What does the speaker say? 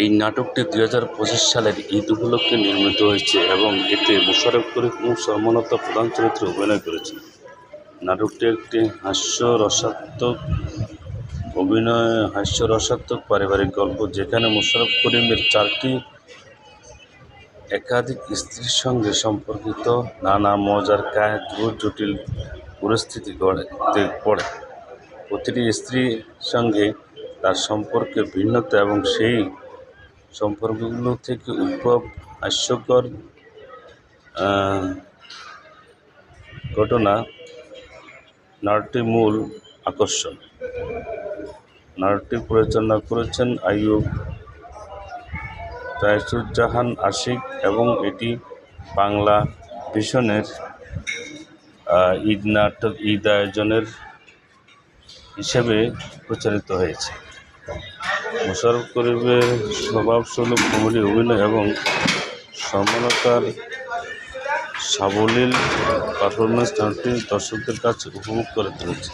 এই নাটকটি দুই হাজার পঁচিশ সালের ঈদ উপলক্ষে নির্মিত হয়েছে এবং এতে মোশাররফ করিম ও প্রধান চরিত্রে অভিনয় করেছে নাটকটি একটি হাস্যরসাত্মক অভিনয়, হাস্যরসাত্মক পারিবারিক গল্প, যেখানে মোশাররফ করিমের চারটি একাধিক স্ত্রীর সঙ্গে সম্পর্কিত নানা মজার ও জটিল পরিস্থিতি গড়ে পড়ে। প্রতিটি স্ত্রীর সঙ্গে তার সম্পর্কের ভিন্নতা এবং সেই সম্পর্কগুলো থেকে উদ্ভব হাস্যকর ঘটনা নাটকটির মূল আকর্ষণ। নাটকটি পরিচালনা করেছেন আইয়ুব রাইসুজ্জাহান আশিক এবং এটি বাংলা ভিশনের ঈদ নাটক, ঈদ আয়োজনের হিসেবে প্রচারিত হয়েছে। মোশাররফ করিমের স্বভাবস্বরূপ কমেডি, অভিনয় এবং সমানতার সাবলীল পারফরমেন্স নাটকটি দর্শকদের কাছে উপভোগ করে তুলেছে।